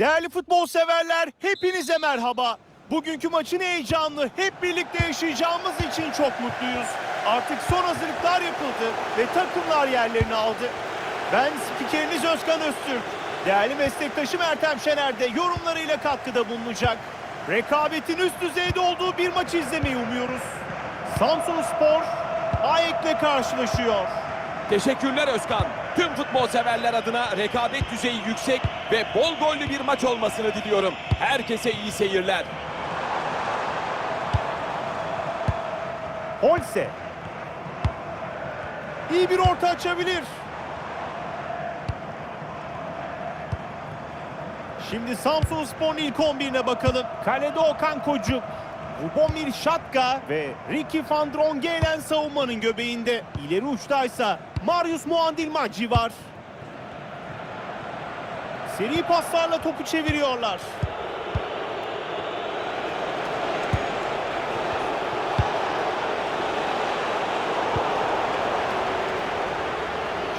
Değerli futbol severler, hepinize merhaba. Bugünkü maçın heyecanını hep birlikte yaşayacağımız için çok mutluyuz. Artık son hazırlıklar yapıldı ve takımlar yerlerini aldı. Ben spikeriniz Özkan Öztürk. Değerli meslektaşım Ertem Şener de yorumlarıyla katkıda bulunacak. Rekabetin üst düzeyde olduğu bir maçı izlemeyi umuyoruz. Samsun Spor, Ayek'le karşılaşıyor. Teşekkürler Özkan. Tüm futbol severler adına rekabet düzeyi yüksek ve bol gollü bir maç olmasını diliyorum. Herkese iyi seyirler. Holse. İyi bir orta açabilir. Şimdi Samsun Spor'un ilk 11'ine bakalım. Kalede Okan Kocuk, Lubomir Şatka ve Ricky van Drongelen savunmanın göbeğinde. İleri uçtaysa Marius Muandilmacı var. Seri paslarla topu çeviriyorlar.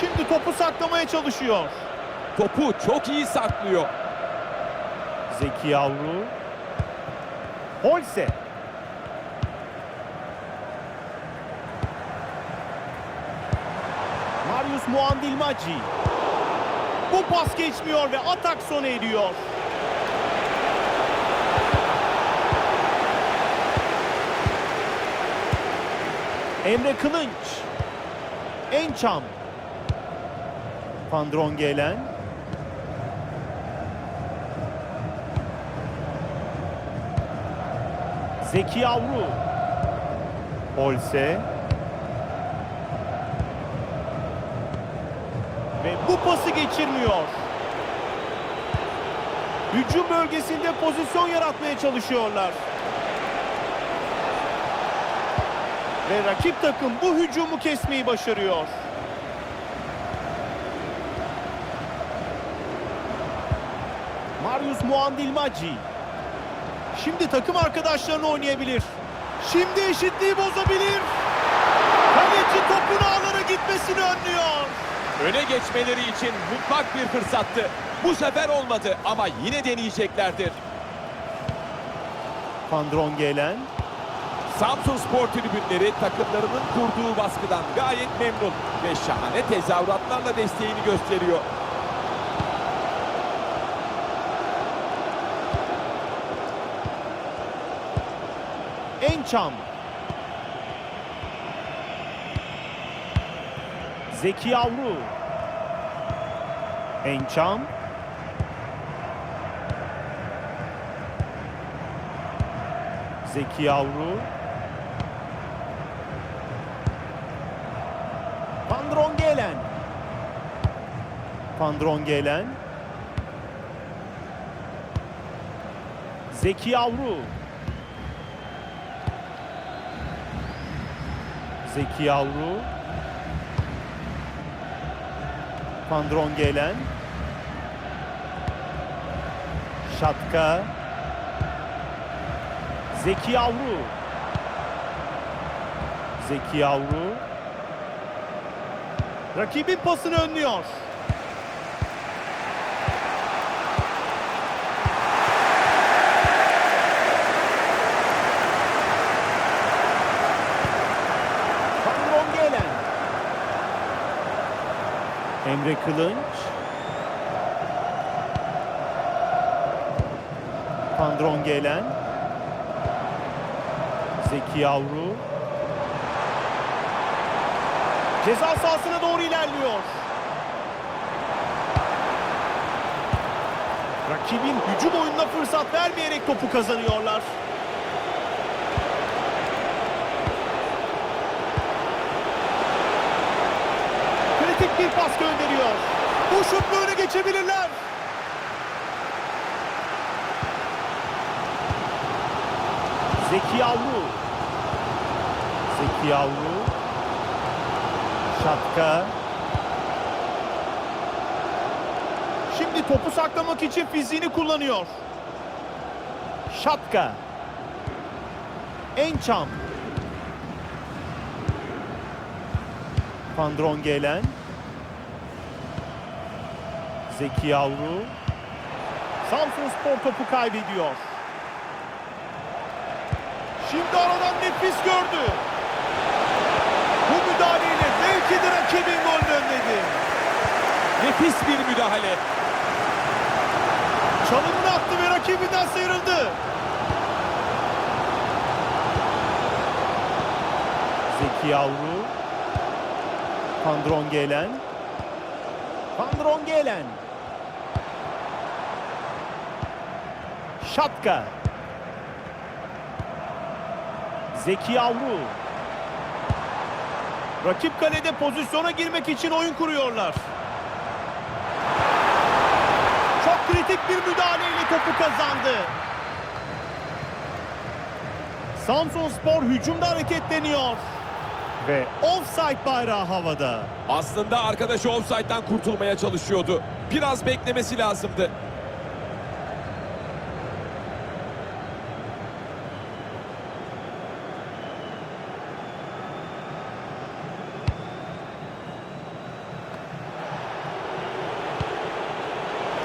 Şimdi topu saklamaya çalışıyor. Topu çok iyi saklıyor. Zeki Yavru. Holse. Marius Muandilmacı. Bu pas geçmiyor ve atak sona eriyor. Emre Kılınç. Ençam. Pandron gelen. Zeki Yavru. Holse. Ve bu pası geçirmiyor. Hücum bölgesinde pozisyon yaratmaya çalışıyorlar. Ve rakip takım bu hücumu kesmeyi başarıyor. Marius Muandilmacı. Şimdi takım arkadaşlarını oynayabilir. Şimdi eşitliği bozabilir. Kaleci topun ağlara gitmesini önlüyor. Öne geçmeleri için mutlak bir fırsattı. Bu sefer olmadı ama yine deneyeceklerdir. Pandron gelen. Samsun Spor tribünleri takımlarının kurduğu baskıdan gayet memnun ve şahane tezahüratlarla desteğini gösteriyor. Ençam. Zeki Yavru. Ençam. Zeki Yavru. Pandron gelen. Pandron gelen. Zeki Yavru. Zeki Yavru. Pandron gelen. Şatka. Zeki Yavru. Zeki Yavru. Rakibin pasını önlüyor. Emre Kılınç. Pandron gelen. Zeki Yavru. Ceza sahasına doğru ilerliyor. Rakibin hücum oyununa fırsat vermeyerek topu kazanıyorlar. Kritik bir pas gönderiyor. Bu şutla öne geçebilirler. Zeki Yavru. Zeki Yavru. Şatka. Şimdi topu saklamak için fiziğini kullanıyor. Şatka. Ençam. Pandron gelen. Zeki Yavru. Samsun Spor topu kaybediyor. Şimdi aradan nefis gördü. Bu müdahaleyle belki de rakibin golünü önledi. Nefis bir müdahale. Çalımını attı ve rakibinden sıyrıldı. Zeki Yavru. Kandron Gelen. Kandron Gelen. Şatka. Zeki Yavru. Rakip kalede pozisyona girmek için oyun kuruyorlar. Çok kritik bir müdahaleyle topu kazandı. Samsun Spor hücumda hareketleniyor. Ve offside bayrağı havada. Aslında arkadaşı offside'dan kurtulmaya çalışıyordu. Biraz beklemesi lazımdı.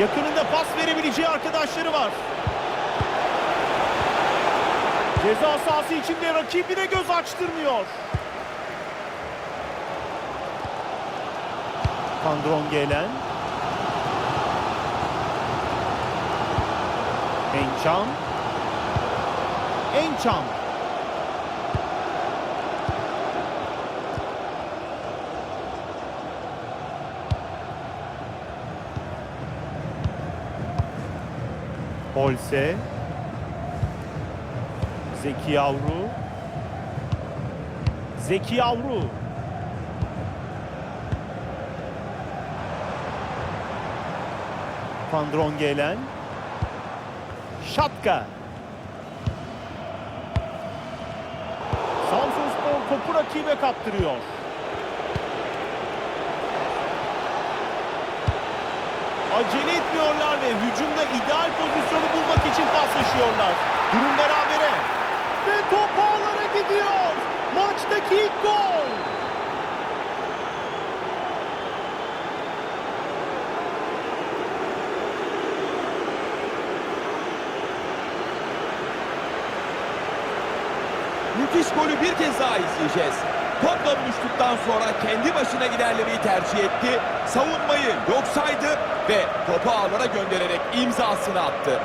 Yakınında pas verebileceği arkadaşları var. Ceza sahası içinde rakibine göz açtırmıyor. Kandron gelen. Ençam. Ençam. Holse. Zeki Yavru. Zeki Yavru. Pandron gelen. Şatka. Samsun Spor topu rakibe kaptırıyor. Acele etmiyorlar ve hücumda ideal için paslaşıyorlar. Durum berabere. Ve top ağlara gidiyor. Maçtaki ilk gol. Müthiş golü bir kez daha izleyeceğiz. Topla buluştuktan sonra kendi başına ilerlemeyi tercih etti. Savunmayı yok saydı ve topu ağlara göndererek imzasını attı.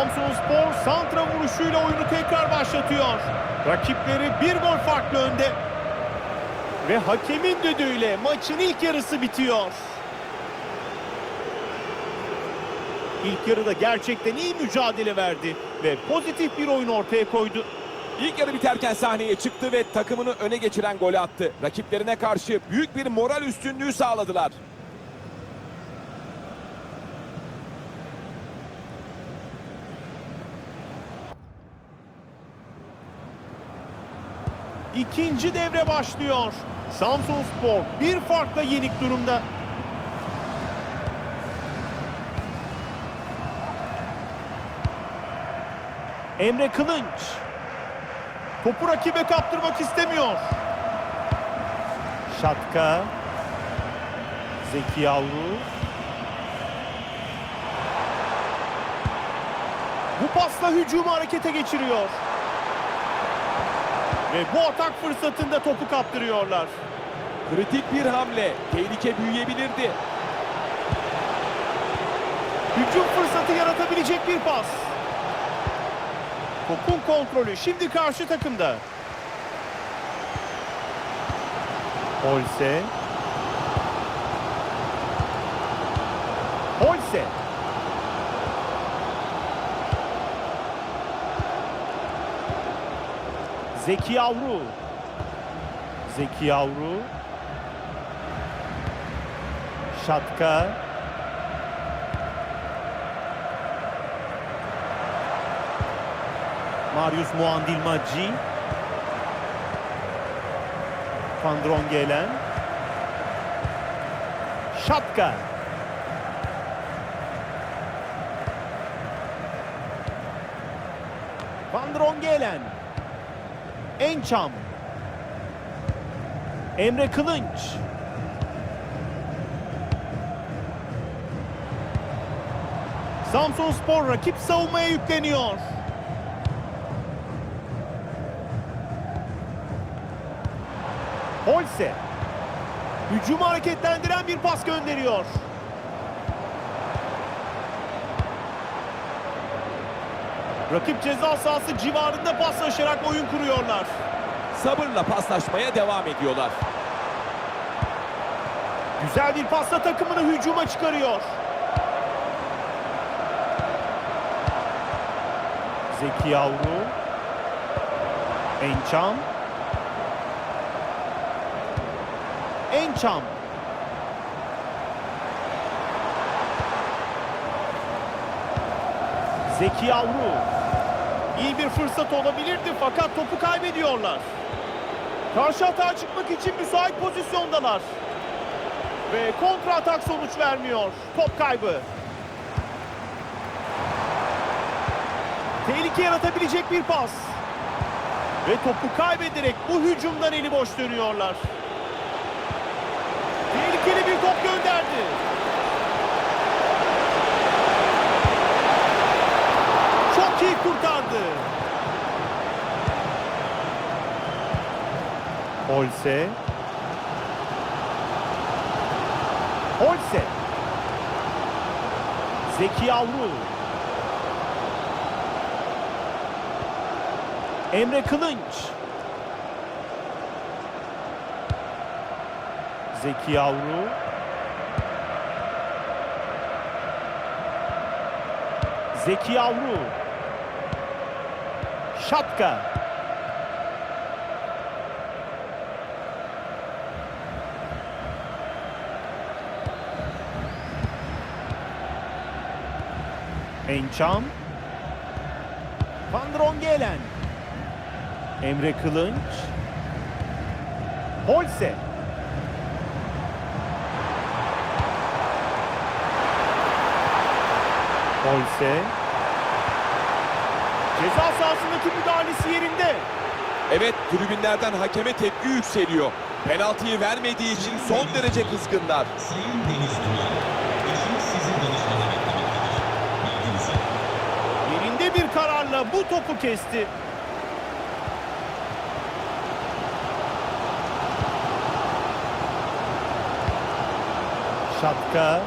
Samsun Spor santra vuruşuyla oyunu tekrar başlatıyor. Rakipleri bir gol farklı önde. Ve hakemin düdüğüyle maçın ilk yarısı bitiyor. İlk yarıda gerçekten iyi mücadele verdi ve pozitif bir oyun ortaya koydu. İlk yarı biterken sahneye çıktı ve takımını öne geçiren golü attı. Rakiplerine karşı büyük bir moral üstünlüğü sağladılar. İkinci devre başlıyor. Samsun Spor bir farkla yenik durumda. Emre Kılınç. Topu rakibe kaptırmak istemiyor. Şatka. Zeki Yavru. Bu pasla hücumu harekete geçiriyor. Ve bu atak fırsatında topu kaptırıyorlar. Kritik bir hamle. Tehlike büyüyebilirdi. Hücum fırsatı yaratabilecek bir pas. Topun kontrolü şimdi karşı takımda. Holse. Holse. Zeki Yavru. Zeki Yavru. Şatka. Marius Muandilmacı. Van Drongelen. Şapka. Van Drongelen. Ençam. Emre Kılınç. Samsun Spor rakip savunmaya yükleniyor. Holse. Hücumu hareketlendiren bir pas gönderiyor. Rakip ceza sahası civarında paslaşarak oyun kuruyorlar. Sabırla paslaşmaya devam ediyorlar. Güzel bir pasla takımını hücuma çıkarıyor. Zeki Yavru. Ençam. Ençam. Zeki Yavru. İyi bir fırsat olabilirdi fakat topu kaybediyorlar. Karşı atağa çıkmak için müsait pozisyondalar. Ve kontra atak sonuç vermiyor. Top kaybı. Tehlike yaratabilecek bir pas. Ve topu kaybederek bu hücumdan eli boş dönüyorlar. Tehlikeli bir top gönderdi. Çok kurtardı. Holse. Holse. Zeki Yavru. Emre Kılınç. Zeki Yavru. Zeki Yavru. Şapka. Ençam. Van Drongelen. Emre Kılınç. Holse. Holse. Ceza sahasındaki müdahalesi yerinde. Evet tribünlerden hakeme tepki yükseliyor. Penaltıyı vermediği için son derece kızgınlar. Yerinde bir kararla bu topu kesti. Şapka.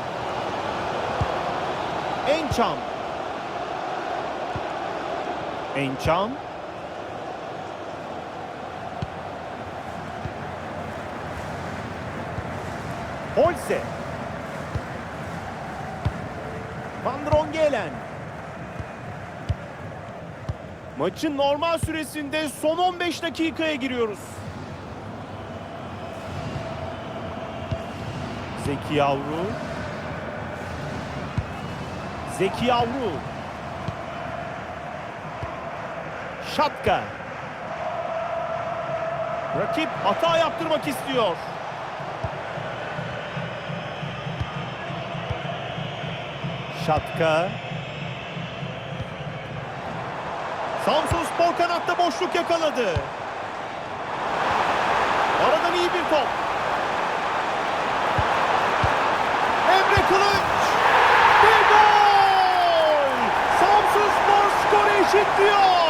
Ençam. Ençam. Holse. Van Drongelen. Maçın normal süresinde son 15 dakikaya giriyoruz. Zeki Yavru. Zeki Yavru. Şapka. Rakip hata yaptırmak istiyor. Şatka. Samsun Spor kanatta boşluk yakaladı. Aradan iyi bir top. Emre Kılıç. Bir gol. Samsun Spor skoru eşitliyor.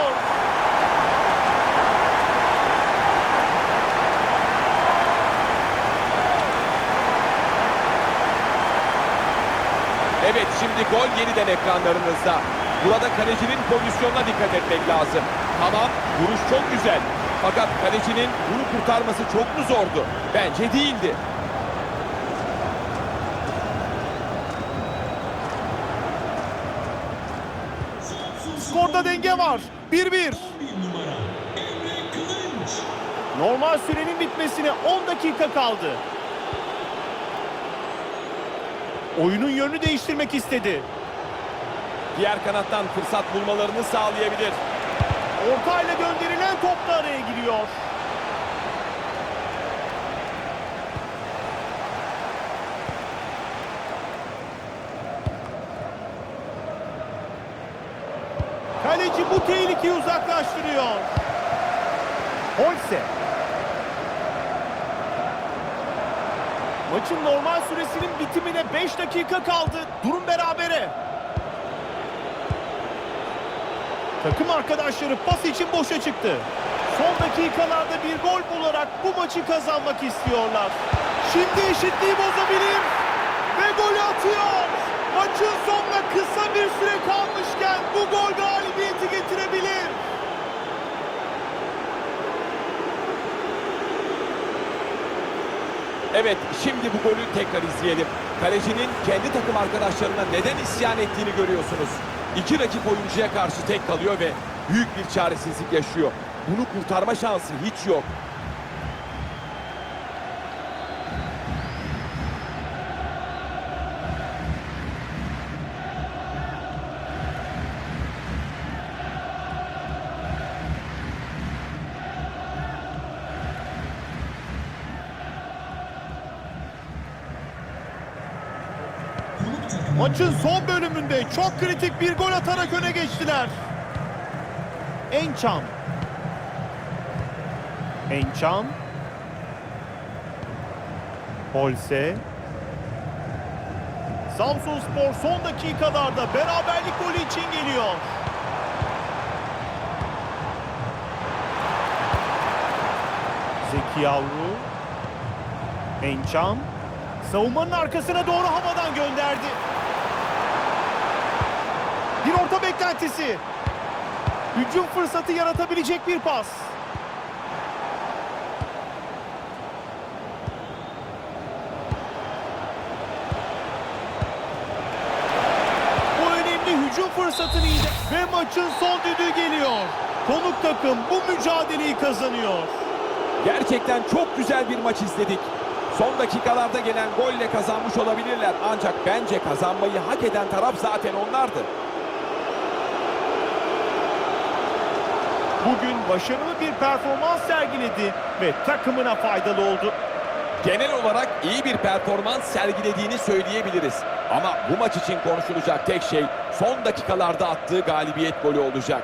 Evet şimdi gol yeniden ekranlarınızda. Burada kalecinin pozisyonuna dikkat etmek lazım. Tamam vuruş çok güzel. Fakat kalecinin bunu kurtarması çok mu zordu? Bence değildi. Skorda denge var. 1-1. Bir numara Emre Kılınç. Normal sürenin bitmesine 10 dakika kaldı oyunun yönünü değiştirmek istedi. Diğer kanattan fırsat bulmalarını sağlayabilir. Ortayla gönderilen top da araya giriyor. Kaleci bu tehlikeyi uzaklaştırıyor. Holse Maçın normal süresinin bitimine 5 dakika kaldı. Durum berabere. Takım arkadaşları pas için boşa çıktı. Son dakikalarda bir gol bularak bu maçı kazanmak istiyorlar. Şimdi eşitliği bozabilir ve golü atıyor. Maçın sonuna kısa bir süre kalmışken bu gol galibiyeti getirebilir. Evet şimdi bu golü tekrar izleyelim. Kalecinin kendi takım arkadaşlarına neden isyan ettiğini görüyorsunuz. İki rakip oyuncuya karşı tek kalıyor ve büyük bir çaresizlik yaşıyor. Bunu kurtarma şansı hiç yok. Maçın son bölümünde çok kritik bir gol atarak öne geçtiler. Ençam. Ençam. Holse. Samsun Spor son dakikalarda beraberlik golü için geliyor. Zeki Yavru. Ençam. Savunmanın arkasına doğru havadan gönderdi. Bir orta beklentisi. Hücum fırsatı yaratabilecek bir pas. Bu önemli hücum fırsatını iyi ve maçın son düdüğü geliyor. Konuk takım bu mücadeleyi kazanıyor. Gerçekten çok güzel bir maç izledik. Son dakikalarda gelen golle kazanmış olabilirler. Ancak bence kazanmayı hak eden taraf zaten onlardı. Bugün başarılı bir performans sergiledi ve takımına faydalı oldu. Genel olarak iyi bir performans sergilediğini söyleyebiliriz. Ama bu maç için konuşulacak tek şey son dakikalarda attığı galibiyet golü olacak.